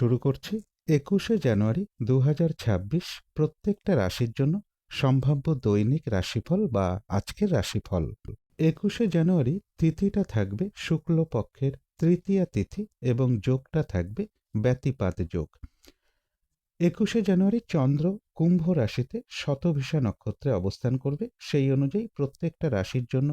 শুরু করছি একুশে জানুয়ারি দু হাজার ছাব্বিশ প্রত্যেকটা রাশির জন্য সম্ভাব্য দৈনিক রাশিফল বা আজকের রাশিফল। একুশে জানুয়ারি তিথিটা থাকবে শুক্লপক্ষের তৃতীয়া তিথি এবং যোগটা থাকবে ব্যতিপাত যোগ। একুশে জানুয়ারি চন্দ্র কুম্ভ রাশিতে শতভিষা নক্ষত্রে অবস্থান করবে। সেই অনুযায়ী প্রত্যেকটা রাশির জন্য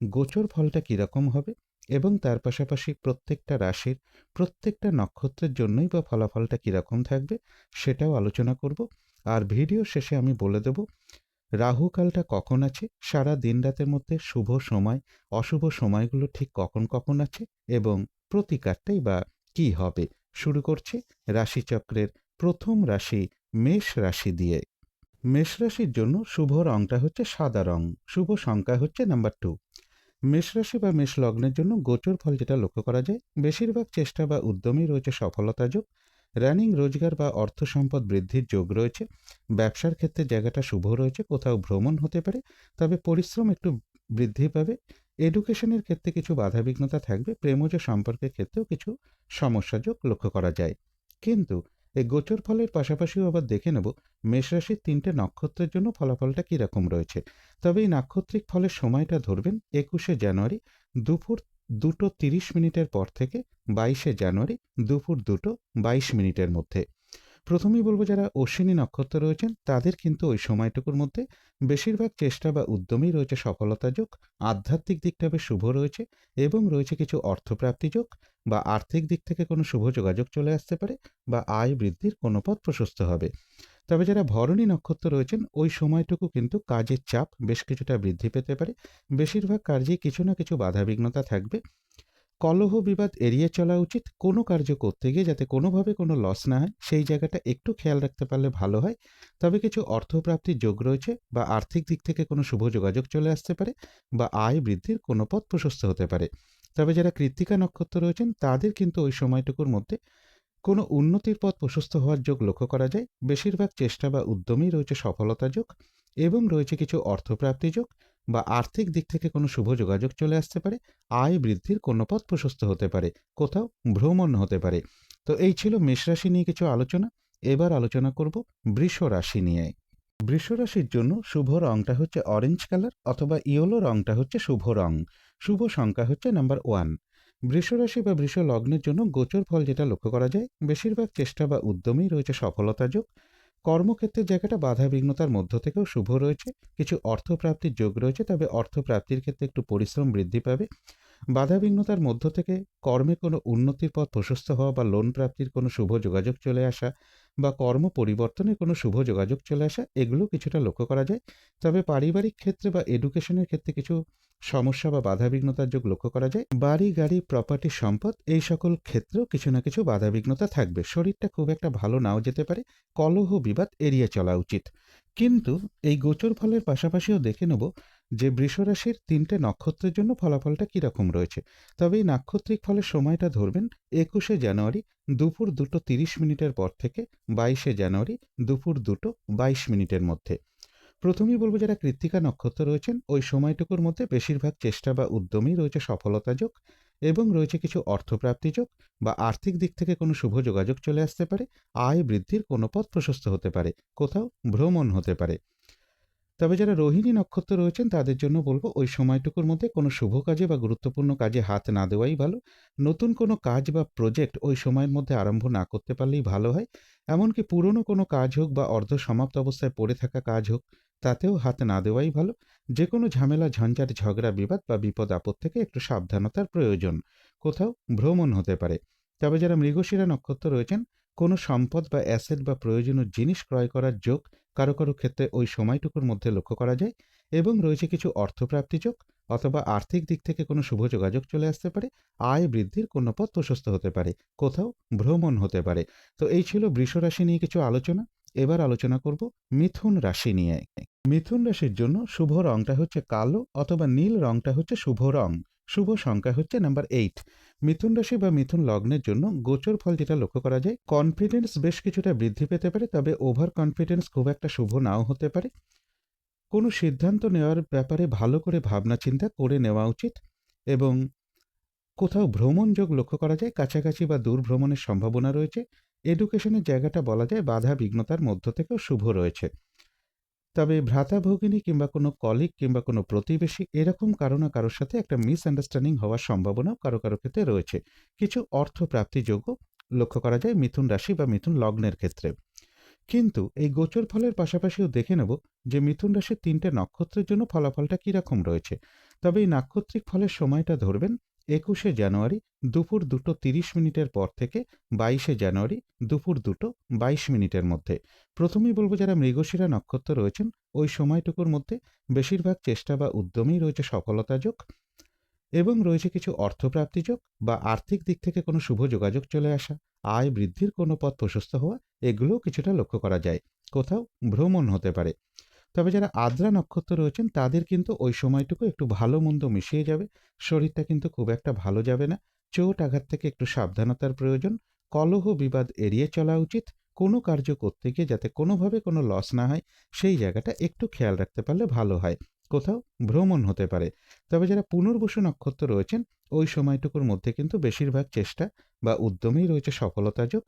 গোচর ফলটা কীরকম হবে? এবং তার পাশাপাশি প্রত্যেকটা রাশির প্রত্যেকটা নক্ষত্রের জন্যই বা ফলাফলটা কীরকম থাকবে সেটাও আলোচনা করব। আর ভিডিও শেষে আমি বলে দেব, রাহুকালটা কখন আছে? সারা দিন রাতের মধ্যে শুভ সময়, অশুভ সময়গুলো ঠিক কখন কখন আছে? এবং প্রতিকারটাই বা কি হবে? শুরু করছি রাশিচক্রের প্রথম রাশি মেষ রাশি দিয়ে। মেষ রাশির জন্য শুভ রংটা হচ্ছে সাদা রং, শুভ সংখ্যা হচ্ছে নাম্বার টু। মেষ রাশি বা মেষ লগ্নের জন্য গোচর ফল যেটা লক্ষ্য করা যায়, বেশিরভাগ চেষ্টা বা উদ্যমই রয়েছে সফলতা যোগ, রানিং রোজগার বা অর্থ সম্পদ বৃদ্ধির যোগ রয়েছে, ব্যবসার ক্ষেত্রে জায়গাটা শুভ রয়েছে, কোথাও ভ্রমণ হতে পারে, তবে পরিশ্রম একটু বৃদ্ধি পাবে, এডুকেশনের ক্ষেত্রে কিছু বাধাবিঘ্নতা থাকবে, প্রেমজ সম্পর্কের ক্ষেত্রেও কিছু সমস্যা যোগ লক্ষ্য করা যায়। কিন্তু এই গোচর ফলের পাশাপাশিও আবার দেখে নেব মেষরাশির তিনটে নক্ষত্রের জন্য ফলাফলটা কীরকম রয়েছে। তবে এই নাক্ষত্রিক ফলের সময়টা ধরবেন একুশে জানুয়ারি দুপুর দুটো তিরিশ মিনিটের পর থেকে বাইশে জানুয়ারি দুপুর দুটো বাইশ মিনিটের মধ্যে। প্রথমেই বলব যারা অশ্বিনী নক্ষত্র রয়েছেন, তাদের কিন্তু ওই সময়টুকুর মধ্যে বেশিরভাগ চেষ্টা বা উদ্যমেই রয়েছে সফলতা যোগ, আধ্যাত্মিক দিকটা বেশ শুভ রয়েছে এবং রয়েছে কিছু অর্থপ্রাপ্তি যোগ বা আর্থিক দিক থেকে কোনো শুভ যোগাযোগ চলে আসতে পারে বা আয় বৃদ্ধির কোনো পথ প্রশস্ত হবে। তবে যারা ভরণী নক্ষত্র রয়েছেন, ওই সময়টুকু কিন্তু কাজের চাপ বেশ কিছুটা বৃদ্ধি পেতে পারে। বেশিরভাগ কার্যেই কিছু না কিছু বাধাবিঘ্নতা থাকবে। কলহ বিবাদ এড়িয়ে চলা উচিত। কোনো কার্য করতে গিয়ে যাতে কোনোভাবে কোনো লস না হয়, সেই জায়গাটা একটু খেয়াল রাখতে পারলে ভালো হয়। তবে কিছু অর্থপ্রাপ্তির যোগ রয়েছে বা আর্থিক দিক থেকে কোনো শুভ যোগাযোগ চলে আসতে পারে বা আয় বৃদ্ধির কোনো পথ প্রশস্ত হতে পারে। তবে যারা কৃত্তিকা নক্ষত্র রয়েছেন, তাদের কিন্তু ওই সময়টুকুর মধ্যে কোনো উন্নতির পথ প্রশস্ত হওয়ার যোগ লক্ষ্য করা যায়। বেশিরভাগ চেষ্টা বা উদ্যমেই রয়েছে সফলতা যোগ এবং রয়েছে কিছু অর্থপ্রাপ্তি যোগ বা আর্থিক দিক থেকে কোনো শুভ যোগাযোগ চলে আসতে পারে, আয় বৃদ্ধির কোনো পথ প্রশস্ত হতে পারে, কোথাও ভ্রমণ হতে পারে। তো এই ছিল মেষ রাশি নিয়ে কিছু আলোচনা। এবার আলোচনা করব বৃষ রাশি নিয়ে। বৃষ রাশির জন্য শুভ রংটা হচ্ছে অরেঞ্জ কালার অথবা ইয়েলো রংটা হচ্ছে শুভ রং। শুভ সংখ্যা হচ্ছে নাম্বার ওয়ান বৃষরাশি বা বৃষ লগ্নের জন্য গোচর ফল যেটা লক্ষ্য করা যায়, বেশিরভাগ চেষ্টা বা উদ্যমেই রয়েছে সফলতা যোগ। কর্মক্ষেত্রের জায়গাটা বাধা বিঘ্নতার মধ্য থেকেও শুভ রয়েছে, কিছু অর্থপ্রাপ্তির যোগ রয়েছে, তবে অর্থপ্রাপ্তির ক্ষেত্রে একটু পরিশ্রম বৃদ্ধি পাবে। বাধাবিঘ্নতার মধ্য থেকে কর্মে কোনো উন্নতির পথ প্রশস্ত হওয়া বা লোন প্রাপ্তির কোনো শুভ যোগাযোগ চলে আসা বা কর্ম পরিবর্তনের কোনো শুভ যোগাযোগ চলে আসা, এগুলো কিছুটা লক্ষ্য করা যায়। তবে পারিবারিক ক্ষেত্রে বা এডুকেশনের ক্ষেত্রে কিছু সমস্যা বা বাধাবিঘ্নতার যোগ লক্ষ্য করা যায়। বাড়ি, গাড়ি প্রপার্টি সম্পদ, এই সকল ক্ষেত্রেও কিছু না কিছু বাধাবিঘ্নতা থাকবে। শরীরটা খুব একটা ভালো নাও যেতে পারে। কলহ, বিবাদ এড়িয়ে চলা উচিত। কিন্তু এই গোচর ফলের পাশাপাশিও দেখে নেব যে বৃষরাশির তিনটে নক্ষত্রের জন্য ফলাফলটা কীরকম রয়েছে? তবে এই নাক্ষত্রিক ফলের সময়টা ধরবেন একুশে জানুয়ারি দুপুর দুটো তিরিশ মিনিটের পর থেকে বাইশে জানুয়ারি দুপুর দুটো বাইশ মিনিটের মধ্যে। প্রথমেই বলব যারা কৃত্তিকা নক্ষত্র রয়েছেন, ওই সময়টুকুর মধ্যে বেশিরভাগ চেষ্টা বা উদ্যমেই রয়েছে সফলতা যোগ এবং রয়েছে কিছু অর্থপ্রাপ্তি যোগ বা আর্থিক দিক থেকে কোনো শুভ যোগাযোগ চলে আসতে পারে, আয় বৃদ্ধির কোনো পথ প্রশস্ত হতে পারে, কোথাও ভ্রমণ হতে পারে। তবে যারা রোহিণী নক্ষত্র রয়েছেন, তাদের জন্য বলব ওই সময়টুকুর মধ্যে কোনো শুভ কাজে বা গুরুত্বপূর্ণ কাজে হাত না দেওয়াই ভালো। নতুন কোনো কাজ বা প্রজেক্ট ওই সময়ের মধ্যে আরম্ভ না করতে পারলেই ভালো হয়। এমনকি পুরনো কোনো কাজ হোক বা অর্ধ সমাপ্ত অবস্থায় পড়ে থাকা কাজ হোক, তাতেও হাত না দেওয়াই ভালো। যে কোনো ঝামেলা, ঝঞ্ঝাট, ঝগড়া, বিবাদ বা বিপদ আপদ থেকে একটু সাবধানতার প্রয়োজন। কোথাও ভ্রমণ হতে পারে। তবে যারা মৃগশিরা নক্ষত্র রয়েছেন, কোনো সম্পদ বা অ্যাসেট বা প্রয়োজনীয় জিনিস ক্রয় করার যোগ কারও কারও ক্ষেত্রে ওই সময়টুকুর মধ্যে লক্ষ্য করা যায় এবং রয়েছে কিছু অর্থপ্রাপ্তি যোগ অথবা আর্থিক দিক থেকে কোনো শুভ যোগাযোগ চলে আসতে পারে, আয় বৃদ্ধির কোনো পথ প্রশস্ত হতে পারে, কোথাও ভ্রমণ হতে পারে। তো এই ছিল বৃষ রাশি নিয়ে কিছু আলোচনা। এবার আলোচনা করব মিথুন রাশি নিয়ে। মিথুন রাশির জন্য শুভ রংটা হচ্ছে কালো অথবা নীল রংটা হচ্ছে শুভ রং। শুভ সংখ্যা হচ্ছে নাম্বার এইট মিথুন রাশি বা মিথুন লগ্নের জন্য গোচর ফল যেটা লক্ষ্য করা যায় কনফিডেন্স বেশ কিছুটা বৃদ্ধি পেতে পারে, তবে ওভার কনফিডেন্স খুব একটা শুভ নাও হতে পারে। কোনো সিদ্ধান্ত নেওয়ার ব্যাপারে ভালো করে ভাবনা চিন্তা করে নেওয়া উচিত এবং কোথাও ভ্রমণ যোগ লক্ষ্য করা যায়, কাছাকাছি বা দূর ভ্রমণের সম্ভাবনা রয়েছে। এডুকেশনের জায়গাটা বলা যায়, বাধা বিঘ্নতার মধ্য থেকেও শুভ রয়েছে। তবে ভ্রাতা ভগিনী কিংবা কোনো কলিগ কিংবা কোনো প্রতিবেশী এরকম কারও না কারোর সাথে একটা মিসআন্ডারস্ট্যান্ডিং হওয়ার সম্ভাবনাও কারও কারও ক্ষেত্রে রয়েছে। কিছু অর্থ প্রাপ্তিযোগ্য লক্ষ্য করা যায় মিথুন রাশি বা মিথুন লগ্নের ক্ষেত্রে। কিন্তু এই গোচর ফলের পাশাপাশিও দেখে নেব যে মিথুন রাশির তিনটে নক্ষত্রের জন্য ফলাফলটা কীরকম রয়েছে। তবে এই নাক্ষত্রিক ফলের সময়টা ধরবেন একুশে জানুয়ারি দুপুর দুটো তিরিশ মিনিটের পর থেকে বাইশে জানুয়ারি দুপুর দুটো বাইশ মিনিটের মধ্যে। প্রথমেই বলব, যারা মৃগশিরা নক্ষত্র রয়েছেন, ওই সময়টুকুর মধ্যে বেশিরভাগ চেষ্টা বা উদ্যমেই রয়েছে সফলতা যোগ এবং রয়েছে কিছু অর্থপ্রাপ্তি যোগ বা আর্থিক দিক থেকে কোনো শুভ যোগাযোগ চলে আসা, আয় বৃদ্ধির কোনো পথ প্রশস্ত হওয়া, এগুলোও কিছুটা লক্ষ্য করা যায়। কোথাও ভ্রমণ হতে পারে। তবে যারা আদ্রা নক্ষত্র রয়েছেন, তাদের কিন্তু ওই সময়টুকু একটু ভালো মন্দ মিশিয়ে যাবে। শরীরটা কিন্তু খুব একটা ভালো যাবে না। চোট আঘাত থেকে একটু সাবধানতার প্রয়োজন। কলহ বিবাদ এড়িয়ে চলা উচিত। কোনো কার্য করতে গিয়ে যাতে কোনোভাবে কোনো লস না হয়, সেই জায়গাটা একটু খেয়াল রাখতে পারলে ভালো হয়। কোথাও ভ্রমণ হতে পারে। তবে যারা পুনর্বসু নক্ষত্র রয়েছেন, ওই সময়টুকুর মধ্যে কিন্তু বেশিরভাগ চেষ্টা বা উদ্যমেই রয়েছে সফলতা যোগ।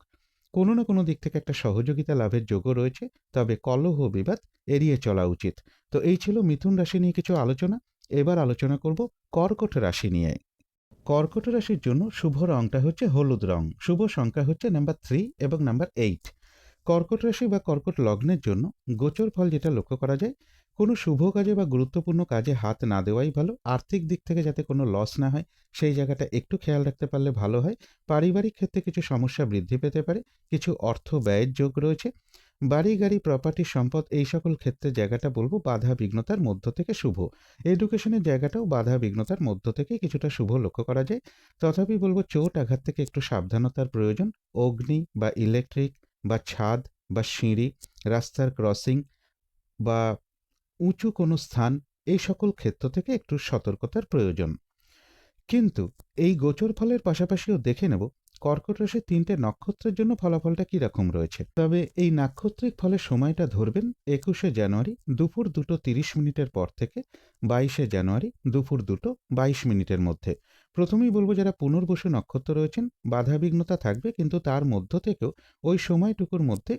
কোনো না কোনো দিক থেকে একটা সহযোগিতা লাভের যোগ্য রয়েছে, তবে কলহ বিবাদ এড়িয়ে চলা উচিত। তো এই ছিল মিথুন রাশি নিয়ে কিছু আলোচনা। এবার আলোচনা করব কর্কট রাশি নিয়ে। কর্কট রাশির জন্য শুভ রংটা হচ্ছে হলুদ রং। শুভ সংখ্যা হচ্ছে নাম্বার থ্রি এবং নাম্বার এইট কর্কট রাশি বা কর্কট লগ্নের জন্য গোচর ফল যেটা লক্ষ্য করা যায় কোনো শুভ কাজে বা গুরুত্বপূর্ণ কাজে হাত না দেওয়াই ভালো। আর্থিক দিক থেকে যাতে কোনো লস না হয়, সেই জায়গাটা একটু খেয়াল রাখতে পারলে ভালো হয়। পারিবারিক ক্ষেত্রে কিছু সমস্যা বৃদ্ধি পেতে পারে, কিছু অর্থ ব্যয়ের যোগ রয়েছে। বাড়ি, গাড়ি প্রপার্টি সম্পদ এই সকল ক্ষেত্রে জায়গাটা বলব বাধা বিঘ্নতার মধ্য থেকে শুভ। এডুকেশনের জায়গাটাও বাধা বিঘ্নতার মধ্য থেকে কিছুটা শুভ লক্ষ্য করা যায়। তথাপি বলব চোট আঘাত থেকে একটু সাবধানতার প্রয়োজন। অগ্নি বা ইলেকট্রিক বা ছাদ বা সিঁড়ি, রাস্তার ক্রসিং বা উঁচু কোনো স্থান এই সকল ক্ষেত্র থেকে একটু সতর্কতার প্রয়োজন। কিন্তু এই গোচর ফলের পাশাপাশিও দেখে নেব, কর্কট রাশির তিনটে নক্ষত্রের জন্য ফলাফলটা কীরকম রয়েছে। তবে এই নাক্ষত্রিক ফলের সময়টা ধরবেন একুশে জানুয়ারি দুপুর দুটো তিরিশ মিনিটের পর থেকে বাইশে জানুয়ারি দুপুর দুটো বাইশ মিনিটের মধ্যে। প্রথমেই বলব যারা পুনর্বসু নক্ষত্র রয়েছেন, বাধাবিঘ্নতা থাকবে কিন্তু তার মধ্য থেকেও ওই সময়টুকুর মধ্যে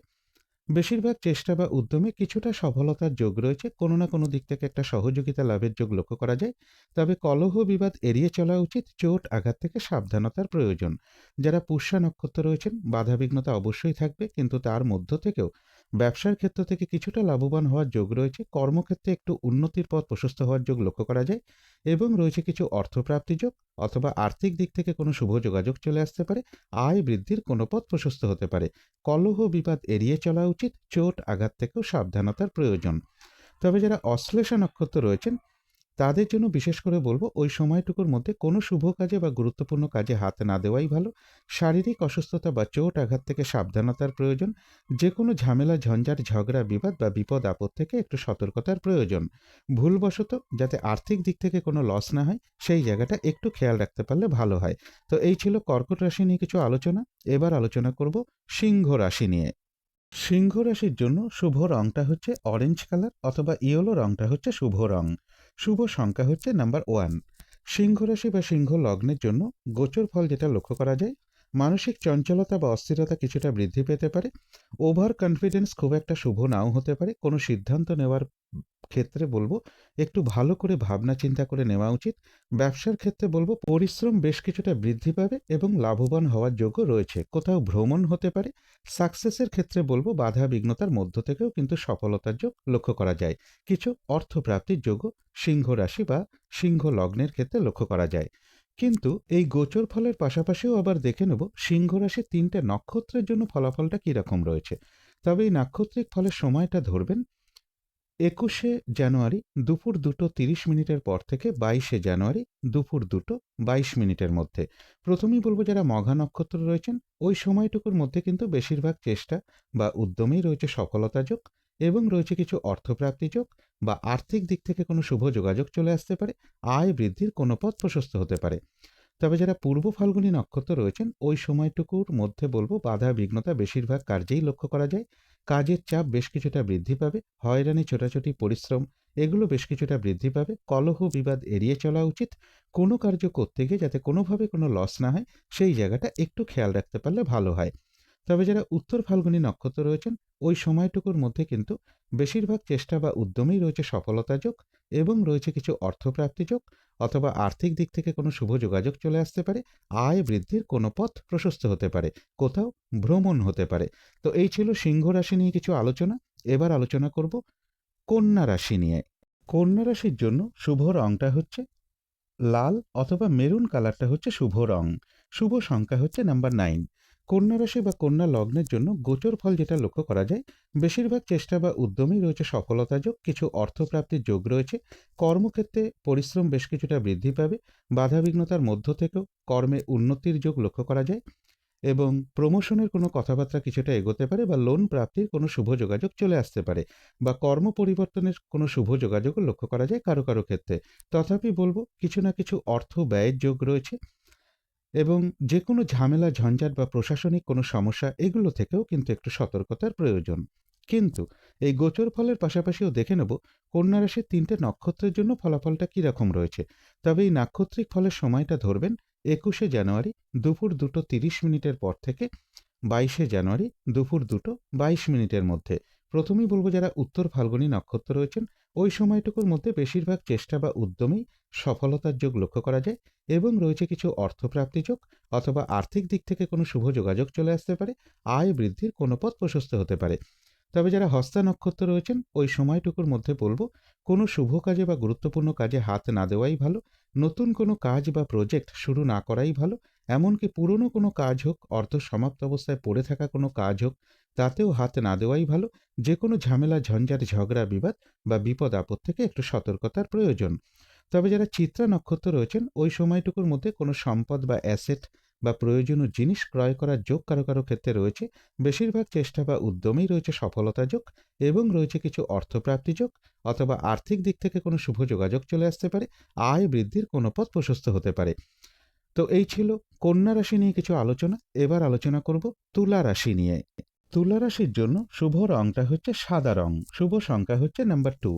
বেশিরভাগ চেষ্টা বা উদ্যমে কিছুটা সফলতার যোগ রয়েছে। কোনো না কোনো দিক থেকে একটা সহযোগিতা লাভের যোগ লক্ষ্য করা যায়। তবে কলহ বিবাদ এড়িয়ে চলা উচিত, চোট আঘাত থেকে সাবধানতার প্রয়োজন। যারা পুষ্যা নক্ষত্র রয়েছেন, বাধাবিঘ্নতা অবশ্যই থাকবে, কিন্তু তার মধ্য থেকেও ব্যবসার ক্ষেত্র থেকে কিছুটা লাভবান হওয়ার যোগ রয়েছে। কর্মক্ষেত্রে একটু উন্নতির পথ প্রশস্ত হওয়ার যোগ লক্ষ্য করা যায় এবং রয়েছে কিছু অর্থপ্রাপ্তি যোগ অথবা আর্থিক দিক থেকে কোনো শুভ যোগাযোগ চলে আসতে পারে। আয় বৃদ্ধির কোনো পথ প্রশস্ত হতে পারে। কলহ বিবাদ এড়িয়ে চলা উচিত। চোট আঘাত থেকেও সাবধানতার প্রয়োজন। তবে যারা অশ্লেষা নক্ষত্র রয়েছেন তাদের জন্য বিশেষ করে বলব ওই সময়টুকুর মধ্যে কোনো শুভ কাজে বা গুরুত্বপূর্ণ কাজে হাত না দেওয়াই ভালো। শারীরিক অসুস্থতা বা চোট আঘাত থেকে সাবধানতার প্রয়োজন। যে কোনো ঝামেলা, ঝঞ্ঝাট, ঝগড়া, বিবাদ বা বিপদ আপদ থেকে একটু সতর্কতার প্রয়োজন। ভুলবশত যাতে আর্থিক দিক থেকে কোনো লস না হয়, সেই জায়গাটা একটু খেয়াল রাখতে পারলে ভালো হয়। তো এই ছিল কর্কট রাশি নিয়ে কিছু আলোচনা। এবার আলোচনা করব সিংহ রাশি নিয়ে। সিংহ রাশির জন্য শুভ রংটা হচ্ছে অরেঞ্জ কালার অথবা ইয়েলো রংটা হচ্ছে শুভ রং। শুভ সংখ্যা হচ্ছে নাম্বার ওয়ান সিংহ রাশি বা সিংহ লগ্নের জন্য গোচর ফল যেটা লক্ষ্য করা যায়, মানসিক চঞ্চলতা বা অস্থিরতা কিছুটা বৃদ্ধি পেতে পারে। ওভার কনফিডেন্স খুব একটা শুভ নাও হতে পারে। কোনো সিদ্ধান্ত নেওয়ার ক্ষেত্রে বলব, একটু ভালো করে ভাবনা চিন্তা করে নেওয়া উচিত। ব্যবসার ক্ষেত্রে বলব, পরিশ্রম বেশ কিছুটা বৃদ্ধি পাবে এবং লাভবান হওয়ার যোগ্য রয়েছে। কোথাও ভ্রমণ হতে পারে। সাকসেসের ক্ষেত্রে বলব বাধা বিঘ্নতার মধ্য থেকেও কিন্তু সফলতার যোগ লক্ষ্য করা যায়। কিছু অর্থপ্রাপ্তির যোগ্য সিংহ রাশি বা সিংহ লগ্নের ক্ষেত্রে লক্ষ্য করা যায়। কিন্তু এই গোচর ফলের পাশাপাশিও আবার দেখে নেব, সিংহ রাশির তিনটে নক্ষত্রের জন্য ফলাফলটা কীরকম রয়েছে। তবে এই নাক্ষত্রিক ফলের সময়টা ধরবেন একুশে জানুয়ারি দুপুর দুটো তিরিশ মিনিটের পর থেকে বাইশে জানুয়ারি দুপুর দুটো বাইশ মিনিটের মধ্যে। প্রথমেই বলব যারা মঘা নক্ষত্র রয়েছেন, ওই সময়টুকুর মধ্যে কিন্তু বেশিরভাগ চেষ্টা বা উদ্যমেই রয়েছে সফলতা যোগ এবং রয়েছে কিছু অর্থপ্রাপ্তি যোগ বা আর্থিক দিক থেকে কোনো শুভ যোগাযোগ চলে আসতে পারে, আয় বৃদ্ধির কোনো পথ প্রশস্ত হতে পারে। তবে যারা পূর্ব ফাল্গুনী নক্ষত্র রয়েছেন, ওই সময়টুকুর মধ্যে বলব বাধা বিঘ্নতা বেশিরভাগ কার্যেই লক্ষ্য করা যায়। কাজের চাপ বেশ কিছুটা বৃদ্ধি পাবে, হয়রানি, ছোটাছুটি, পরিশ্রম, এগুলো বেশ কিছুটা বৃদ্ধি পাবে। কলহ, বিবাদ এড়িয়ে চলা উচিত। কোনো কার্য করতে গিয়ে যাতে কোনোভাবে কোনো লস না হয়, সেই জায়গাটা একটু খেয়াল রাখতে পারলে ভালো হয়। তবে যারা উত্তর ফাল্গুনী নক্ষত্র রয়েছেন, ওই সময়টুকুর মধ্যে কিন্তু বেশিরভাগ চেষ্টা বা উদ্যমেই রয়েছে সফলতা যোগ এবং রয়েছে কিছু অর্থপ্রাপ্তি যোগ অথবা আর্থিক দিক থেকে কোনো শুভ যোগাযোগ চলে আসতে পারে, আয় বৃদ্ধির কোনো পথ প্রশস্ত হতে পারে, কোথাও ভ্রমণ হতে পারে। তো এই ছিল সিংহ রাশি নিয়ে কিছু আলোচনা। এবার আলোচনা করব কন্যা রাশি নিয়ে। কন্যা রাশির জন্য শুভ রংটা হচ্ছে লাল অথবা মেরুন কালারটা হচ্ছে শুভ রং। শুভ সংখ্যা হচ্ছে নাম্বার নাইন। কন্যা রাশি বা কন্যা লগ্নের জন্য গোচর ফল যেটা লক্ষ্য করা যায়, বেশিরভাগ চেষ্টা বা উদ্যমেই রয়েছে সফলতা যোগ, কিছু অর্থপ্রাপ্তির যোগ রয়েছে, কর্মক্ষেত্রে পরিশ্রম বেশ কিছুটা বৃদ্ধি পাবে, বাধাবিঘ্নতার মধ্য থেকেও কর্মে উন্নতির যোগ লক্ষ্য করা যায় এবং প্রমোশনের কোনো কথাবার্তা কিছুটা এগোতে পারে বা লোন প্রাপ্তির কোনো শুভ যোগাযোগ চলে আসতে পারে বা কর্ম পরিবর্তনের কোনো শুভ যোগাযোগও লক্ষ্য করা যায় কারও কারও ক্ষেত্রে। তথাপি বলব, কিছু না কিছু অর্থ ব্যয়ের যোগ রয়েছে এবং যে কোনো ঝামেলা, ঝঞ্ঝাট বা প্রশাসনিক কোনো সমস্যা, এগুলো থেকেও কিন্তু একটু সতর্কতার প্রয়োজন। কিন্তু এই গোচর ফলের পাশাপাশিও দেখে নেব কন্যা রাশির তিনটে নক্ষত্রের জন্য ফলাফলটা কীরকম রয়েছে। তবে এই নাক্ষত্রিক ফলের সময়টা ধরবেন একুশে জানুয়ারি দুপুর দুটো তিরিশ মিনিটের পর থেকে বাইশে জানুয়ারি দুপুর দুটো বাইশ মিনিটের মধ্যে। প্রথমেই বলব যারা উত্তর ফাল্গুনী নক্ষত্র রয়েছেন, ওই সময়টুকুর মধ্যে বেশিরভাগ চেষ্টা বা উদ্যমেই সফলতার যোগ লক্ষ্য করা যায় এবং রয়েছে কিছু অর্থপ্রাপ্তি যোগ অথবা আর্থিক দিক থেকে কোনো শুভ যোগাযোগ চলে আসতে পারে, আয় বৃদ্ধির কোনো পথ প্রশস্ত হতে পারে। তবে যারা হস্তা নক্ষত্র রয়েছেন, ওই সময়টুকুর মধ্যে বলব, কোনো শুভ কাজে বা গুরুত্বপূর্ণ কাজে হাত না দেওয়াই ভালো, নতুন কোনো কাজ বা প্রজেক্ট শুরু না করাই ভালো, এমনকি পুরনো কোনো কাজ হোক, অর্থ সমাপ্ত অবস্থায় পড়ে থাকা কোনো কাজ হোক, তাতেও হাত না দেওয়াই ভালো যে কোনো ঝামেলা, ঝঞ্ঝাট, ঝগড়া, বিবাদ বা বিপদ আপদ থেকে একটু সতর্কতার প্রয়োজন। তবে যারা চিত্রা নক্ষত্র রয়েছেন, ওই সময়টুকুর মধ্যে কোনো সম্পদ বা অ্যাসেট বা প্রয়োজনীয় জিনিস ক্রয় করার যোগ কারও কারও ক্ষেত্রে রয়েছে, বেশিরভাগ চেষ্টা বা উদ্যমেই রয়েছে সফলতা যোগ এবং রয়েছে কিছু অর্থপ্রাপ্তি যোগ অথবা আর্থিক দিক থেকে কোনো শুভ যোগাযোগ চলে আসতে পারে, আয় বৃদ্ধির কোনো পথ প্রশস্ত হতে পারে। তো এই ছিল কন্যা রাশি নিয়ে কিছু আলোচনা, এবার আলোচনা করব তুলা রাশি নিয়ে। তুলা রাশির জন্য শুভ রংটা হচ্ছে সাদা রং, শুভ সংখ্যা হচ্ছে নাম্বার টু।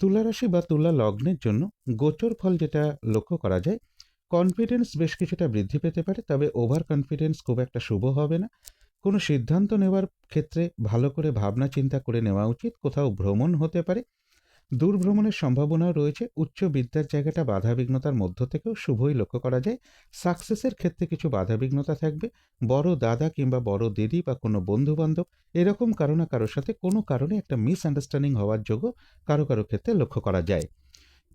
তুলা রাশি বা তুলা লগ্নের জন্য গোচর ফল যেটা লক্ষ্য করা যায় কনফিডেন্স বেশ কিছুটা বৃদ্ধি পেতে পারে, তবে ওভার কনফিডেন্স খুব একটা শুভ হবে না। কোনো সিদ্ধান্ত নেওয়ার ক্ষেত্রে ভালো করে ভাবনা চিন্তা করে নেওয়া উচিত, কোথাও ভ্রমণ হতে পারে। দূর ভ্রমণের সম্ভাবনাও রয়েছে, উচ্চ বিদ্যার জায়গাটা বাধাবিঘ্নতার মধ্য থেকেও শুভই লক্ষ্য করা যায়। সাকসেসের ক্ষেত্রে কিছু বাধাবিঘ্নতা থাকবে, বড় দাদা কিংবা বড় দিদি বা কোনো বন্ধু বান্ধব এরকম কারও না কারোর সাথে কোনো কারণে একটা মিসআন্ডারস্ট্যান্ডিং হওয়ার যোগ্য কারও কারও ক্ষেত্রে লক্ষ্য করা যায়।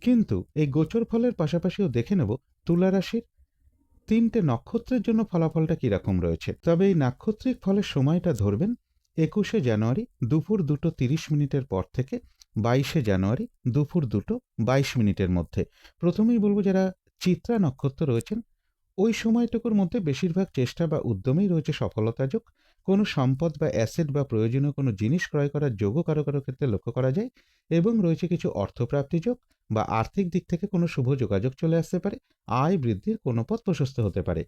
কিন্তু এই গোচর ফলের পাশাপাশিও দেখে নেব তুলা রাশির তিনটে নক্ষত্রের জন্য ফলাফলটা কীরকম রয়েছে। তবে এই নাক্ষত্রিক ফলের সময়টা ধরবেন একুশে জানুয়ারি দুপুর দুটো তিরিশ মিনিটের পর থেকে বাইশে জানুয়ারি দুপুর দুটো বাইশ মিনিটের মধ্যে। প্রথমেই বলব যারা চিত্রা নক্ষত্র রয়েছেন, ওই সময়টুকুর মধ্যে বেশিরভাগ চেষ্টা বা উদ্যমেই রয়েছে সফলতা যোগ কোনো সম্পদ বা অ্যাসেট বা প্রয়োজনীয় কোনো জিনিস ক্রয় করার যোগ্য কারও কারও ক্ষেত্রে লক্ষ্য করা যায় এবং রয়েছে কিছু অর্থপ্রাপ্তি যোগ বা আর্থিক দিক থেকে কোনো শুভ যোগাযোগ চলে আসতে পারে, আয় বৃদ্ধির কোনো পথ প্রশস্ত হতে পারে।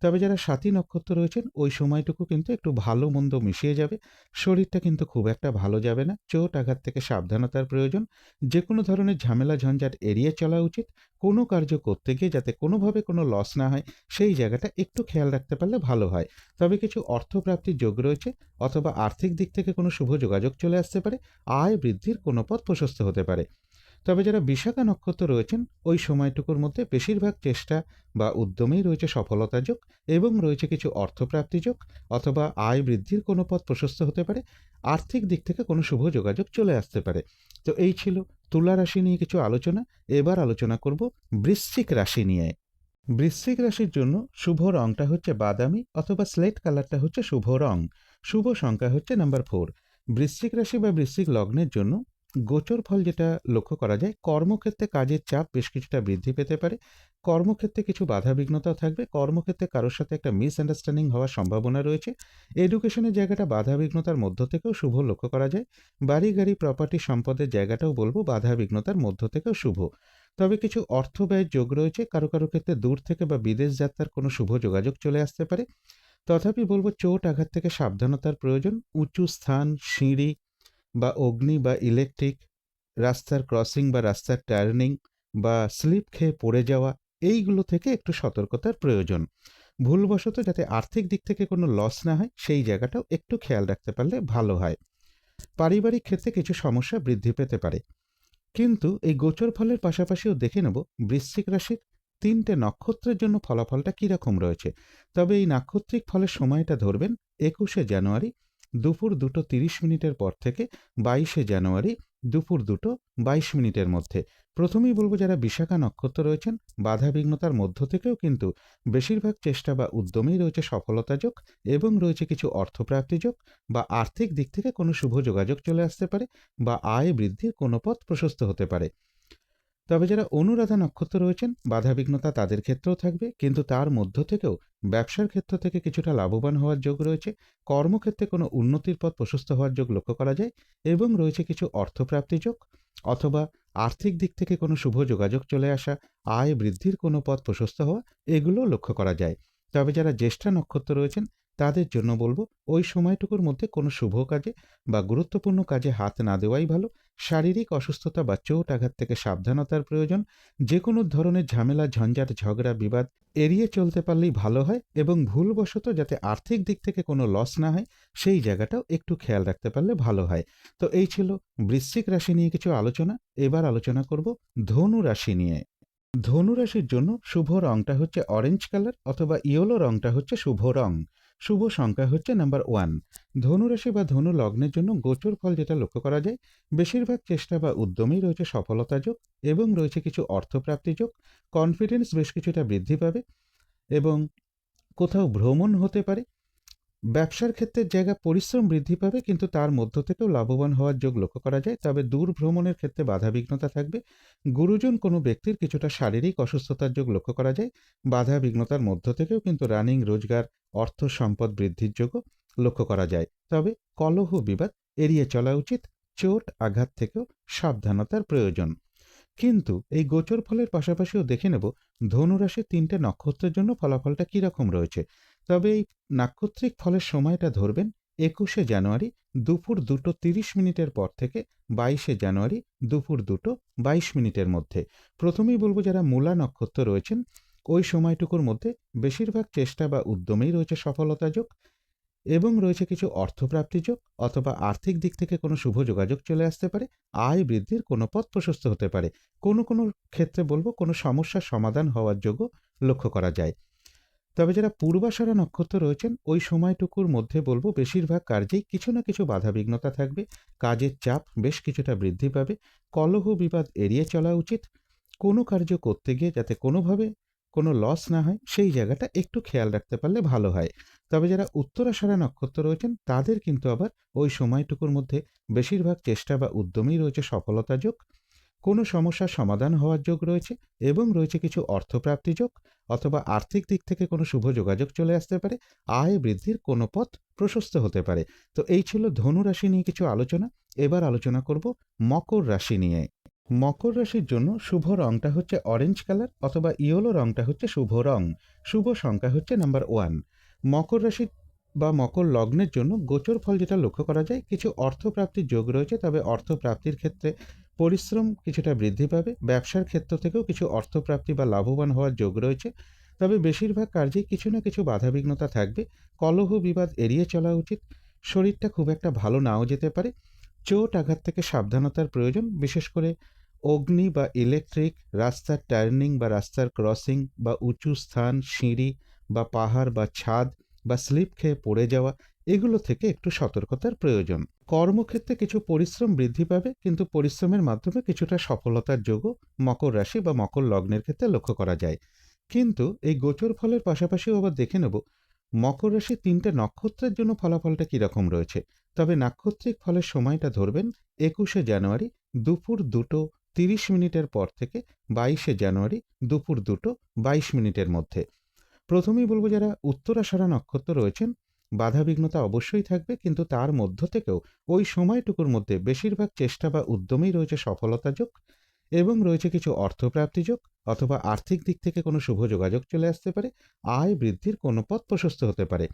তবে যারা সাথী নক্ষত্র রয়েছেন, ওই সময়টুকু কিন্তু একটু ভালো মন্দ মিশিয়ে যাবে। শরীরটা কিন্তু খুব একটা ভালো যাবে না। চোট আঘাত থেকে সাবধানতার প্রয়োজন। যে কোনো ধরনের ঝামেলা ঝঞ্ঝাট এড়িয়ে চলা উচিত। কোনো কার্য করতে গিয়ে যাতে কোনোভাবে কোনো লস না হয়, সেই জায়গাটা একটু খেয়াল রাখতে পারলে ভালো হয়। তবে কিছু অর্থপ্রাপ্তির যোগ রয়েছে, অথবা আর্থিক দিক থেকে কোনো শুভ যোগাযোগ চলে আসতে পারে। আয় বৃদ্ধির কোনো পথ প্রশস্ত হতে পারে। তবে যারা বিশাখা নক্ষত্র রয়েছেন, ওই সময়টুকুর মধ্যে বেশিরভাগ চেষ্টা বা উদ্যমেই রয়েছে সফলতা যোগ এবং রয়েছে কিছু অর্থপ্রাপ্তি যোগ অথবা আয় বৃদ্ধির কোনো পথ প্রশস্ত হতে পারে। আর্থিক দিক থেকে কোনো শুভ যোগাযোগ চলে আসতে পারে। তো এই ছিল তুলা রাশি নিয়ে কিছু আলোচনা। এবার আলোচনা করব বৃশ্চিক রাশি নিয়ে। বৃশ্চিক রাশির জন্য শুভ রংটা হচ্ছে বাদামি অথবা স্লেট কালারটা হচ্ছে শুভ রং। শুভ সংখ্যা হচ্ছে নাম্বার ফোর। বৃশ্চিক রাশি বা বৃশ্চিক লগ্নের জন্য গোচর ফল যেটা লক্ষ্য করা যায়, কর্মক্ষেত্রে কাজের চাপ বেশ কিছুটা বৃদ্ধি পেতে পারে। কর্মক্ষেত্রে কিছু বাধাবিঘ্নতাও থাকবে। কর্মক্ষেত্রে কারোর সাথে একটা মিসআন্ডারস্ট্যান্ডিং হওয়ার সম্ভাবনা রয়েছে। এডুকেশনের জায়গাটা বাধাবিঘ্নতার মধ্য থেকেও শুভ লক্ষ্য করা যায়। বাড়ি, গাড়ি প্রপার্টি সম্পদের জায়গাটাও বলব বাধাবিঘ্নতার মধ্য থেকেও শুভ। তবে কিছু অর্থ ব্যয়ের যোগ রয়েছে। কারও কারও ক্ষেত্রে দূর থেকে বা বিদেশ যাত্রার কোনো শুভ যোগাযোগ চলে আসতে পারে। তথাপি বলব চোট, আঘাত থেকে সাবধানতার প্রয়োজন। উঁচু স্থান, সিঁড়ি বা অগ্নি বা ইলেকট্রিক রাস্তার ক্রসিং বা রাস্তার টার্নিং বা স্লিপ খেয়ে পড়ে যাওয়া, এইগুলো থেকে একটু সতর্কতার প্রয়োজন। ভুলবশত যাতে আর্থিক দিক থেকে কোনো লস না হয়, সেই জায়গাটাও একটু খেয়াল রাখতে পারলে ভালো হয়। পারিবারিক ক্ষেত্রে কিছু সমস্যা বৃদ্ধি পেতে পারে। কিন্তু এই গোচর ফলের পাশাপাশিও দেখে নেব, বৃশ্চিক রাশির তিনটে নক্ষত্রের জন্য ফলাফলটা কীরকম রয়েছে। তবে এই নাক্ষত্রিক ফলের সময়টা ধরবেন, একুশে জানুয়ারি দুপুর দুটো তিরিশ মিনিটের পর থেকে বাইশে জানুয়ারি দুপুর দুটো বাইশ মিনিটের মধ্যে। প্রথমেই বলব যারা বিশাখা নক্ষত্র রয়েছেন বাধা বিঘ্নতার মধ্য থেকেও কিন্তু বেশিরভাগ চেষ্টা বা উদ্যমেই রয়েছে সফলতা যোগ এবং রয়েছে কিছু অর্থপ্রাপ্তি যোগ বা আর্থিক দিক থেকে কোনো শুভ যোগাযোগ চলে আসতে পারে বা আয় বৃদ্ধির কোনো পথ প্রশস্ত হতে পারে। তবে যারা অনুরাধা নক্ষত্র রয়েছেন, বাধাবিঘ্নতা তাদের ক্ষেত্রেও থাকবে, কিন্তু তার মধ্য থেকেও ব্যবসার ক্ষেত্র থেকে কিছুটা লাভবান হওয়ার যোগ রয়েছে। কর্মক্ষেত্রে কোনো উন্নতির পথ প্রশস্ত হওয়ার যোগ লক্ষ্য করা যায় এবং রয়েছে কিছু অর্থপ্রাপ্তি যোগ অথবা আর্থিক দিক থেকে কোনো শুভ যোগাযোগ চলে আসা, আয় বৃদ্ধির কোনো পথ প্রশস্ত হওয়া এগুলো লক্ষ্য করা যায়। তবে যারা জ্যেষ্ঠা নক্ষত্র রয়েছেন, তাদের জন্য বলব, ওই সময়টুকুর মধ্যে কোনো শুভ কাজে বা গুরুত্বপূর্ণ কাজে হাত না দেওয়াই ভালো। শারীরিক অসুস্থতা বা চোট আঘাত থেকে সাবধানতার প্রয়োজন যে কোনো ধরনের ঝামেলা, ঝঞ্ঝাট, ঝগড়া, বিবাদ এড়িয়ে চলতে পারলেই ভালো হয় এবং ভুলবশত যাতে আর্থিক দিক থেকে কোনো লস না হয়, সেই জায়গাটাও একটু খেয়াল রাখতে পারলে ভালো হয়। তো এই ছিল বৃশ্চিক রাশি নিয়ে কিছু আলোচনা। এবার আলোচনা করব ধনু রাশি নিয়ে। ধনু রাশির জন্য শুভ রংটা হচ্ছে অরেঞ্জ কালার অথবা ইয়েলো রংটা হচ্ছে শুভ রং। শুভ সংখ্যা হচ্ছে নাম্বার ওয়ান। ধনুরাশি বা ধনু লগ্নের জন্য গোচর ফল যেটা লক্ষ্য করা যায়, বেশিরভাগ চেষ্টা বা উদ্যমেই রয়েছে সফলতা যোগ এবং রয়েছে কিছু অর্থপ্রাপ্তি যোগ কনফিডেন্স বেশ কিছুটা বৃদ্ধি পাবে এবং কোথাও ভ্রমণ হতে পারে ব্যবসার ক্ষেত্রে জায়গা পরিশ্রম বৃদ্ধি পাবে, কিন্তু তার মধ্য থেকেও লাভবান হওয়ার যোগ লক্ষ্য করা যায়। তবে দূর ভ্রমণের ক্ষেত্রে বাধাবিঘ্নতা থাকবে। গুরুজন কোনো ব্যক্তির কিছুটা শারীরিক অসুস্থতার যোগ লক্ষ্য করা যায়। বাধা বিঘ্নতার মধ্য থেকেও কিন্তু রানিং, রোজগার, অর্থ সম্পদ বৃদ্ধির যোগও লক্ষ্য করা যায়। তবে কলহ বিবাদ এড়িয়ে চলা উচিত। চোট আঘাত থেকেও সাবধানতার প্রয়োজন। কিন্তু এই গোচর ফলের পাশাপাশিও দেখে নেব, ধনুরাশির তিনটে নক্ষত্রের জন্য ফলাফলটা কীরকম রয়েছে। তবে এই নাক্ষত্রিক ফলের সময়টা ধরবেন একুশে জানুয়ারি দুপুর দুটো তিরিশ মিনিটের পর থেকে বাইশে জানুয়ারি দুপুর দুটো বাইশ মিনিটের মধ্যে। প্রথমেই বলব যারা মূলা নক্ষত্র রয়েছেন, ওই সময়টুকুর মধ্যে বেশিরভাগ চেষ্টা বা উদ্যমেই রয়েছে সফলতা যোগ এবং রয়েছে কিছু অর্থপ্রাপ্তি যোগ অথবা আর্থিক দিক থেকে কোনো শুভ যোগাযোগ চলে আসতে পারে, আয় বৃদ্ধির কোনো পথ প্রশস্ত হতে পারে। কোনো কোনো ক্ষেত্রে বলব কোনো সমস্যার সমাধান হওয়ার যোগও লক্ষ্য করা যায়। তবে যারা পূর্বাশারা নক্ষত্র রয়েছেন, ওই সময়টুকুর মধ্যে বলব বেশিরভাগ কার্যেই কিছু না কিছু বাধাবিঘ্নতা থাকবে। কাজের চাপ বেশ কিছুটা বৃদ্ধি পাবে। কলহ বিবাদ এড়িয়ে চলা উচিত। কোনো কার্য করতে গিয়ে যাতে কোনোভাবে কোনো লস না হয়, সেই জায়গাটা একটু খেয়াল রাখতে পারলে ভালো হয়। তবে যারা উত্তরাষাঢ়া নক্ষত্র রয়েছেন, তাদের কিন্তু আবার ওই সময়টুকুর মধ্যে বেশিরভাগ চেষ্টা বা উদ্যমেই রয়েছে সফলতা যোগ। কোনো সমস্যার সমাধান হওয়ার যোগ রয়েছে এবং রয়েছে কিছু অর্থপ্রাপ্তি যোগ অথবা আর্থিক দিক থেকে কোনো শুভ যোগাযোগ চলে আসতে পারে, আয় বৃদ্ধির কোনো পথ প্রশস্ত হতে পারে। তো এই ছিল ধনু রাশি নিয়ে কিছু আলোচনা। এবার আলোচনা করব মকর রাশি নিয়ে। মকর রাশির জন্য শুভ রংটা হচ্ছে অরেঞ্জ কালার অথবা ইয়েলো রংটা হচ্ছে শুভ রং। শুভ সংখ্যা হচ্ছে নাম্বার ওয়ান মকর রাশির বা মকর লগ্নের জন্য গোচর ফল যেটা লক্ষ্য করা যায়, কিছু অর্থপ্রাপ্তির যোগ রয়েছে, তবে অর্থপ্রাপ্তির ক্ষেত্রে পরিশ্রম কিছুটা বৃদ্ধি পাবে, ব্যবসার ক্ষেত্র থেকেও কিছু অর্থপ্রাপ্তি বা লাভবান হওয়ার যোগ রয়েছে, তবে বেশিরভাগ কার্যে কিছু না কিছু বাধাবিঘ্নতা থাকবে, কলহ বিবাদ এড়িয়ে চলা উচিত, শরীরটা খুব একটা ভালো নাও যেতে পারে, চোট আঘাত থেকে সাবধানতার প্রয়োজন, বিশেষ করে অগ্নি বা ইলেকট্রিক, রাস্তার টার্নিং বা রাস্তার ক্রসিং বা উঁচু স্থান, সিঁড়ি বা পাহাড় বা ছাদ বা স্লিপ খেয়ে পড়ে যাওয়া, এগুলো থেকে একটু সতর্কতার প্রয়োজন। কর্মক্ষেত্রে কিছু পরিশ্রম বৃদ্ধি পাবে, কিন্তু পরিশ্রমের মাধ্যমে কিছুটা সফলতার যোগও মকর রাশি বা মকর লগ্নের ক্ষেত্রে লক্ষ্য করা যায়। কিন্তু এই গোচর ফলের পাশাপাশিও আবার দেখে নেব, মকর রাশি তিনটে নক্ষত্রের জন্য ফলাফলটা কীরকম রয়েছে। তবে নাক্ষত্রিক ফলের সময়টা ধরবেন, একুশে জানুয়ারি দুপুর দুটো তিরিশ মিনিটের পর থেকে বাইশে জানুয়ারি দুপুর দুটো বাইশ মিনিটের মধ্যে। প্রথমেই বলব যারা উত্তরাষাঢ়া নক্ষত্র রয়েছেন বাধাবিঘ্নতা অবশ্যই থাকবে, কিন্তু তার মধ্য থেকেও ওই সময়টুকুর মধ্যে বেশিরভাগ চেষ্টা বা উদ্যমেই রয়েছে সফলতা যোগ এবং রয়েছে কিছু অর্থপ্রাপ্তি যোগ অথবা আর্থিক দিক থেকে কোনো শুভ যোগাযোগ চলে আসতে পারে, আয় বৃদ্ধির কোনো পথ প্রশস্ত হতে পারে।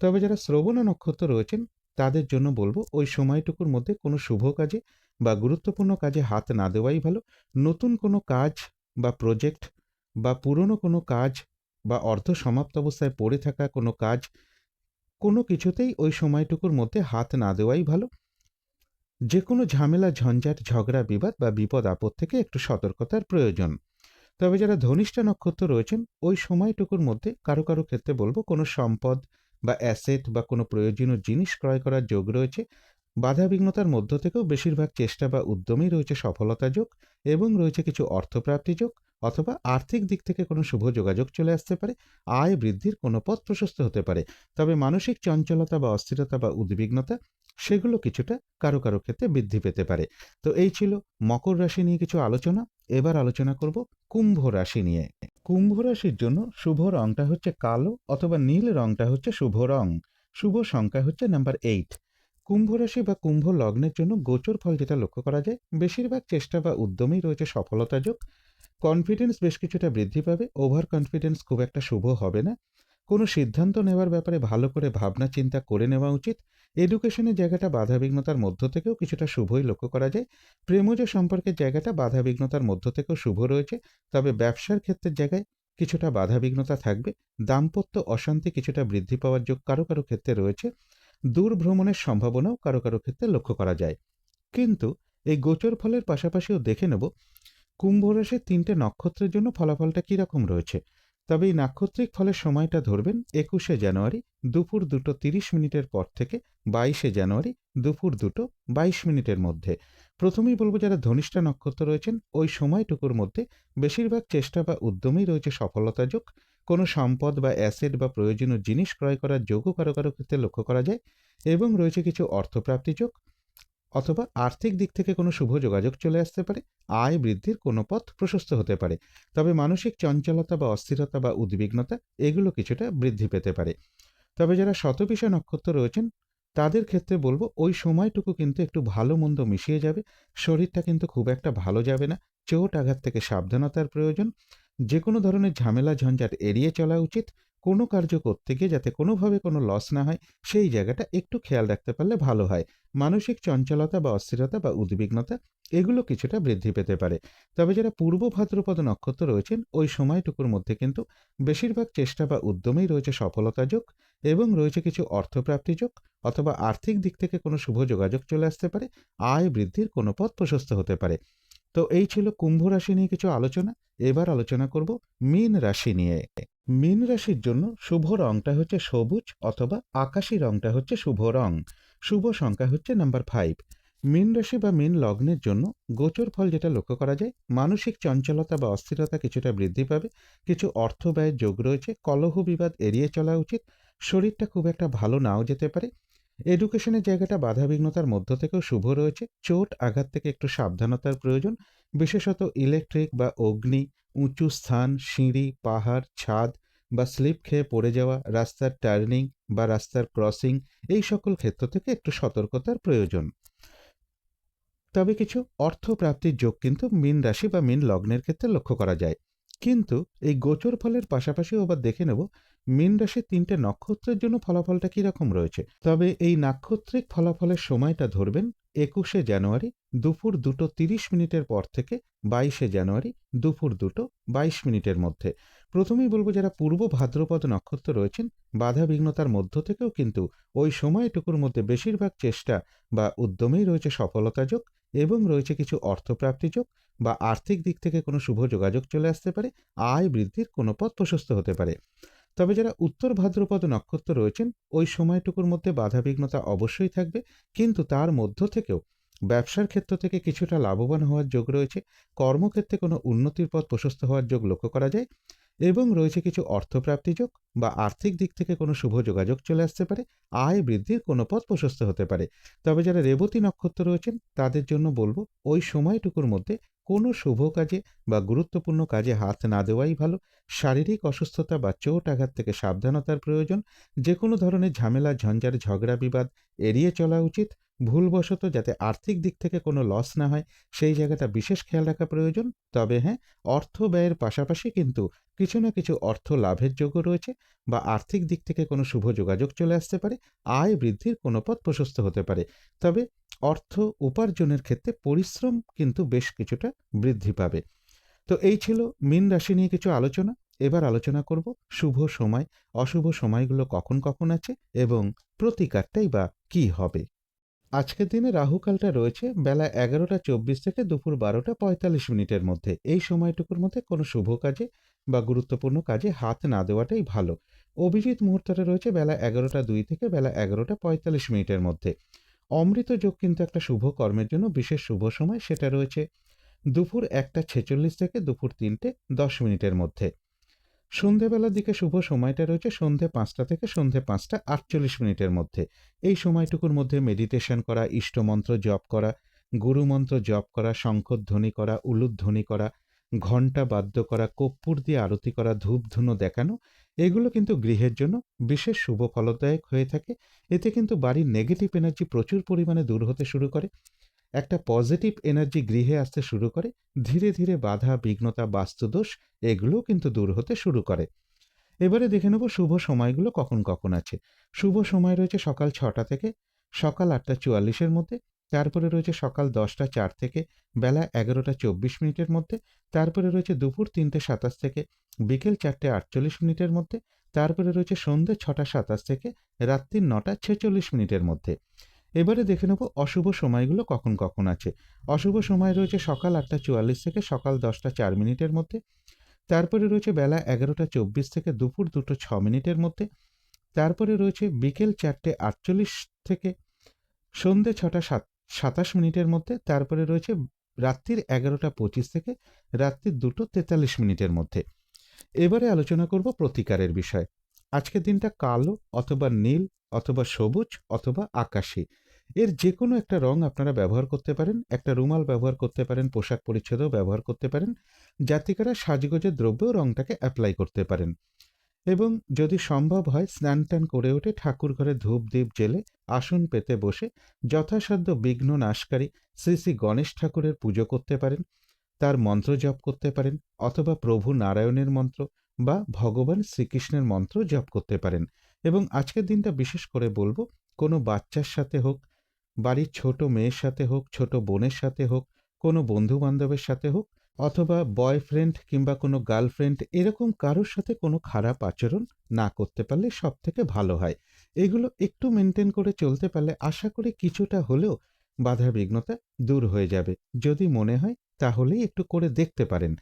তবে যারা শ্রবণ নক্ষত্র রয়েছেন, তাদের জন্য বলব ওই সময়টুকুর মধ্যে কোনো শুভ কাজে বা গুরুত্বপূর্ণ কাজে হাত না দেওয়াই ভালো। নতুন কোনো কাজ বা প্রজেক্ট বা পুরনো কোনো কাজ বা অর্ধ সমাপ্ত অবস্থায় পড়ে থাকা কোনো কাজ কোনো কিছুতেই ওই সময়টুকুর মধ্যে হাত না দেওয়াই ভালো। যে কোনো ঝামেলা, ঝঞ্ঝাট, ঝগড়া, বিবাদ বা বিপদ আপদ থেকে একটু সতর্কতার প্রয়োজন। তবে যারা ধনিষ্ঠা নক্ষত্র রয়েছেন, ওই সময়টুকুর মধ্যে কারও কারও ক্ষেত্রে বলব কোনো সম্পদ বা অ্যাসেট বা কোনো প্রয়োজনীয় জিনিস ক্রয় করার যোগ রয়েছে। বাধাবিঘ্নতার মধ্য থেকেও বেশিরভাগ চেষ্টা বা উদ্যমেই রয়েছে সফলতা যোগ এবং রয়েছে কিছু অর্থপ্রাপ্তি যোগ অথবা আর্থিক দিক থেকে কোনো শুভ যোগাযোগ চলে আসতে পারে, আয় বৃদ্ধির কোনো পথ প্রশস্ত হতে পারে। তবে মানসিক চঞ্চলতা বা অস্থিরতা বা উদ্বিগ্নতা সেগুলো কিছুটা কারও কারও ক্ষেত্রে বৃদ্ধি পেতে পারে। তো এই ছিল মকর রাশি নিয়ে কিছু আলোচনা। এবার আলোচনা করব কুম্ভ রাশি নিয়ে। কুম্ভ রাশির জন্য শুভ রংটা হচ্ছে কালো অথবা নীল রংটা হচ্ছে শুভ রং। শুভ সংখ্যা হচ্ছে নাম্বার এইট কুম্ভ রাশি বা কুম্ভ লগ্নের জন্য গোচর ফল যেটা লক্ষ্য করা যায়, বেশিরভাগ চেষ্টা বা উদ্যমেই রয়েছে সফলতা যোগ। কনফিডেন্স বেশ কিছুটা বৃদ্ধি পাবে ওভার কনফিডেন্স খুব একটা শুভ হবে না। কোনো সিদ্ধান্ত নেওয়ার ব্যাপারে ভালো করে ভাবনা চিন্তা করে নেওয়া উচিত। এডুকেশনের জায়গাটা বাধাবিঘ্নতার মধ্য থেকেও কিছুটা শুভই লক্ষ্য করা যায়। প্রেমজ সম্পর্কের জায়গাটা বাধাবিঘ্নতার মধ্য থেকেও শুভ রয়েছে। তবে ব্যবসার ক্ষেত্রের জায়গায় কিছুটা বাধাবিঘ্নতা থাকবে। দাম্পত্য অশান্তি কিছুটা বৃদ্ধি পাওয়ার যোগ কারও কারও ক্ষেত্রে রয়েছে। দূর ভ্রমণের সম্ভাবনাও কারও কারও ক্ষেত্রে লক্ষ্য করা যায়। কিন্তু এই গোচর ফলের পাশাপাশিও দেখে নেব, কুম্ভ রাশির তিনটে নক্ষত্রের জন্য ফলাফলটা কীরকম রয়েছে। তবে এই নাক্ষত্রিক ফলের সময়টা ধরবেন একুশে জানুয়ারি দুপুর দুটো তিরিশ মিনিটের পর থেকে বাইশে জানুয়ারি দুপুর দুটো বাইশ মিনিটের মধ্যে। প্রথমেই বলব যারা ধনিষ্ঠা নক্ষত্র রয়েছেন, ওই সময়টুকুর মধ্যে বেশিরভাগ চেষ্টা বা উদ্যমেই রয়েছে সফলতা যোগ কোনো সম্পদ বা অ্যাসেট বা প্রয়োজনীয় জিনিস ক্রয় করার যোগও কারও কারও ক্ষেত্রে লক্ষ্য করা যায় এবং রয়েছে কিছু অর্থপ্রাপ্তি যোগ অথবা আর্থিক দিক থেকে কোনো শুভ যোগাযোগ চলে আসতে পারে, আয় বৃদ্ধির কোনো পথ প্রশস্ত হতে পারে। তবে মানসিক চঞ্চলতা বা অস্থিরতা বা উদ্বিগ্নতা এগুলো কিছুটা বৃদ্ধি পেতে পারে। তবে যারা শতবিষা নক্ষত্র রয়েছেন, তাদের ক্ষেত্রে বলব ওই সময়টুকু কিন্তু একটু ভালো মন্দ মিশিয়ে যাবে, শরীরটা কিন্তু খুব একটা ভালো যাবে না, চোট আঘাত থেকে সাবধানতার প্রয়োজন যে কোনো ধরনের ঝামেলা ঝঞ্ঝাট এড়িয়ে চলা উচিত। কোনো কার্য করতে গিয়ে যাতে কোনোভাবে কোনো লস না হয়, সেই জায়গাটা একটু খেয়াল রাখতে পারলে ভালো হয়। মানসিক চঞ্চলতা বা অস্থিরতা বা উদ্বিগ্নতা, এগুলো কিছুটা বৃদ্ধি পেতে পারে। তবে যারা পূর্ব ভাদ্রপদ নক্ষত্র রয়েছেন, ওই সময়টুকুর মধ্যে কিন্তু বেশিরভাগ চেষ্টা বা উদ্যমেই রয়েছে সফলতা যোগ এবং রয়েছে কিছু অর্থপ্রাপ্তি যোগ অথবা আর্থিক দিক থেকে কোনো শুভ যোগাযোগ চলে আসতে পারে। আয় বৃদ্ধির কোনো পথ প্রশস্ত হতে পারে। তো এই ছিল কুম্ভ রাশি নিয়ে কিছু আলোচনা। এবার আলোচনা করব মীন রাশি নিয়ে। মীন রাশির জন্য শুভ রংটা হচ্ছে সবুজ অথবা আকাশি রংটা হচ্ছে শুভ রং। শুভ সংখ্যা হচ্ছে নাম্বার ফাইভ। মীন রাশি বা মীন লগ্নের জন্য গোচর ফল যেটা লক্ষ্য করা যায়, মানসিক চঞ্চলতা বা অস্থিরতা কিছুটা বৃদ্ধি পাবে। কিছু অর্থ ব্যয়ের যোগ রয়েছে, কলহ বিবাদ এড়িয়ে চলা উচিত। শরীরটা খুব একটা ভালো নাও যেতে পারে। এডুকেশনের জায়গাটা বাধাবিঘ্নতার মধ্য থেকেও শুভ রয়েছে। চোট, আঘাত থেকে একটু সাবধানতার প্রয়োজন। বিশেষত ইলেকট্রিক বা অগ্নি, উঁচু স্থান, সিঁড়ি, পাহাড়, ছাদ বা স্লিপ খেয়ে পড়ে যাওয়া, রাস্তার টার্নিং বা রাস্তার ক্রসিং এই সকল ক্ষেত্র থেকে একটু সতর্কতার প্রয়োজন। তবে কিছু অর্থ প্রাপ্তির যোগ কিন্তু মিন রাশি বা মিন লগ্নের ক্ষেত্রে লক্ষ্য করা যায়। কিন্তু এই গোচর ফলের পাশাপাশিও আবার দেখে নেব মীন রাশির তিনটে নক্ষত্রের জন্য ফলাফলটা কীরকম রয়েছে। তবে এই নাক্ষত্রিক ফলাফলের সময়টা ধরবেন একুশে জানুয়ারি দুপুর দুটো তিরিশ মিনিটের পর থেকে বাইশে জানুয়ারি দুপুর দুটো বাইশ মিনিটের মধ্যে। প্রথমেই বলব যারা পূর্ব ভাদ্রপদ নক্ষত্র রয়েছেন, বাধা বিঘ্নতার মধ্য থেকেও কিন্তু ওই সময়টুকুর মধ্যে বেশিরভাগ চেষ্টা বা উদ্যমেই রয়েছে সফলতা যোগ এবং রয়েছে কিছু অর্থপ্রাপ্তি যোগ বা আর্থিক দিক থেকে কোনো শুভ যোগাযোগ চলে আসতে পারে, আয় বৃদ্ধির কোনো পথ প্রশস্ত হতে পারে। তবে যারা উত্তর ভাদ্রপদ নক্ষত্র রয়েছেন, ওই সময়টুকুর মধ্যে বাধাবিঘ্নতা অবশ্যই থাকবে, কিন্তু তার মধ্য থেকেও ব্যবসার ক্ষেত্র থেকে কিছুটা লাভবান হওয়ার যোগ রয়েছে। কর্মক্ষেত্রে কোনো উন্নতির পথ প্রশস্ত হওয়ার যোগ লক্ষ্য করা যায়। এবং রয়েছে কিছু অর্থপ্রাপ্তিযোগ বা আর্থিক দিক থেকে কোনো শুভ যোগাযোগ চলে আসতে পারে, আয় বৃদ্ধির কোনো পথ প্রশস্ত হতে পারে। তবে যারা রেবতী নক্ষত্র রয়েছেন, তাদের জন্য বলব, ওই সময়টুকুর মধ্যে কোনো শুভ কাজে বা গুরুত্বপূর্ণ কাজে হাত না দেওয়াই ভালো। শারীরিক অসুস্থতা বা চোট আঘাত থেকে সাবধানতার প্রয়োজন। যে কোনো ধরনের ঝামেলা, ঝঞ্ঝার, ঝগড়া, বিবাদ এড়িয়ে চলা উচিত। ভুলবশত যাতে আর্থিক দিক থেকে কোনো লস না হয়, সেই জায়গাটা বিশেষ খেয়াল রাখা প্রয়োজন। তবে হ্যাঁ অর্থ ব্যয়ের পাশাপাশি কিন্তু কিছু না কিছু অর্থ লাভের যোগ্য রয়েছে বা আর্থিক দিক থেকে কোনো শুভ যোগাযোগ চলে আসতে পারে। আয় বৃদ্ধির কোনো পথ প্রশস্ত হতে পারে। তবে অর্থ উপার্জনের ক্ষেত্রে পরিশ্রম কিন্তু বেশ কিছুটা বৃদ্ধি পাবে। তো এই ছিল মীন রাশি নিয়ে কিছু আলোচনা। এবার আলোচনা করব শুভ সময়, অশুভ সময়গুলো কখন কখন আছে এবং প্রতিকারটাই বা কি হবে। আজকের দিনে রাহুকালটা রয়েছে বেলা এগারোটা চব্বিশ থেকে দুপুর বারোটা পঁয়তাল্লিশ মিনিটের মধ্যে। এই সময়টুকুর মধ্যে কোনো শুভ কাজে বা গুরুত্বপূর্ণ কাজে হাত না দেওয়াটাই ভালো। অভিজিৎ মুহূর্তটা রয়েছে বেলা এগারোটা দুই থেকে বেলা এগারোটা পঁয়তাল্লিশ মিনিটের মধ্যে। অমৃত যোগ কিন্তু একটা শুভ কর্মের জন্য বিশেষ শুভ সময়। সেটা রয়েছে দুপুর একটা ছেচল্লিশ থেকে দুপুর তিনটে দশ মিনিটের মধ্যে। সন্ধেবেলার দিকে শুভ সময়টা রয়েছে সন্ধে পাঁচটা থেকে সন্ধে পাঁচটা আটচল্লিশ মিনিটের মধ্যে। এই সময়টুকুর মধ্যে মেডিটেশন করা, ইষ্টমন্ত্র জপ করা, গুরুমন্ত্র জপ করা শঙ্করধ্বনি করা, উলুধ্বনি করা, ঘণ্টা বাদ্য করা, কর্পূর দিয়ে আরতি করা, ধূপধুনো দেখানো এগুলো কিন্তু গৃহের জন্য বিশেষ শুভ ফলদায়ক হয়ে থাকে। এতে কিন্তু বাড়ির নেগেটিভ এনার্জি প্রচুর পরিমাণে দূর হতে শুরু করে। একটা পজিটিভ এনার্জি গৃহে আসতে শুরু করে, ধীরে ধীরে বাধা, বিঘ্নতা, বাস্তুদোষ এগুলোও কিন্তু দূর হতে শুরু করে। এবারে দেখে নেব শুভ সময়গুলো কখন কখন আছে। শুভ সময় রয়েছে সকাল ছটা থেকে সকাল আটটা চুয়াল্লিশের মধ্যে। তারপরে রয়েছে সকাল দশটা চার থেকে বেলা এগারোটা চব্বিশ মিনিটের মধ্যে, তারপরে রয়েছে দুপুর তিনটে সাতাশ থেকে বিকেল চারটে আটচল্লিশ মিনিটের মধ্যে, তারপরে রয়েছে সন্ধ্যে ছটা সাতাশ থেকে রাত্রির নটা ছেচল্লিশ মিনিটের মধ্যে। এবারে দেখে নেব অশুভ সময়গুলো কখন কখন আছে। অশুভ সময় রয়েছে সকাল আটটা চুয়াল্লিশ থেকে সকাল দশটা চার মিনিটের মধ্যে, তারপরে রয়েছে বেলা এগারোটা চব্বিশ থেকে দুপুর দুটো ছ মিনিটের মধ্যে, তারপরে রয়েছে বিকেল চারটে আটচল্লিশ থেকে সন্ধে ছটা সাত সাতাশ মিনিটের মধ্যে, তারপরে রয়েছে রাত্রির এগারোটা পঁচিশ থেকে রাত্রির দুটো তেতাল্লিশ মিনিটের মধ্যে। এবারে আলোচনা করব প্রতিকারের বিষয়। আজকের দিনটা কালো অথবা নীল অথবা সবুজ অথবা আকাশি। এর যে কোনো একটা রং আপনারা ব্যবহার করতে পারেন, একটা রুমাল ব্যবহার করতে পারেন, পোশাক পরিচ্ছদও ব্যবহার করতে পারেন। জাতিকারা সাজগোজের দ্রব্যও রংটাকে অ্যাপ্লাই করতে পারেন। এবং যদি সম্ভব হয় স্নান টান করে উঠে ঠাকুর ঘরে ধূপ দ্বীপ জেলে আসন পেতে বসে যথাসাধ্য বিঘ্ন নাশকারী শ্রী শ্রী গণেশ ঠাকুরের পুজো করতে পারেন, তার মন্ত্র জপ করতে পারেন অথবা প্রভু নারায়ণের মন্ত্র বা ভগবান শ্রীকৃষ্ণের মন্ত্র জপ করতে পারেন। এবং আজকের দিনটা বিশেষ করে বলব, কোনো বাচ্চার সাথে হোক, বাড়ির ছোট মেয়ের সাথে হোক, ছোট বোনের সাথে হোক, কোনো বন্ধু বান্ধবের সাথে হোক অথবা বয়ফ্রেন্ড কিংবা কোনো গার্লফ্রেন্ড এরকম কারোর সাথে কোনো খারাপ আচরণ না করতে পারলে সব থেকে ভালো হয়। এগুলো একটু মেনটেন করে চলতে পারলে আশা করি কিছুটা হলেও বাধা বিঘ্নতা দূর হয়ে যাবে। যদি মনে হয় তাহলেই একটু করে দেখতে পারেন।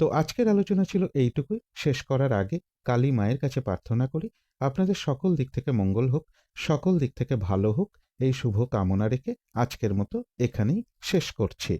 তো আজকের আলোচনা ছিল এইটুকুই। শেষ করার আগে কালী মায়ের কাছে প্রার্থনা করি, আপনাদের সকল দিক থেকে মঙ্গল হোক, সকল দিক থেকে ভালো হোক, এই শুভ কামনা রেখে আজকের মতো এখানেই শেষ করছি।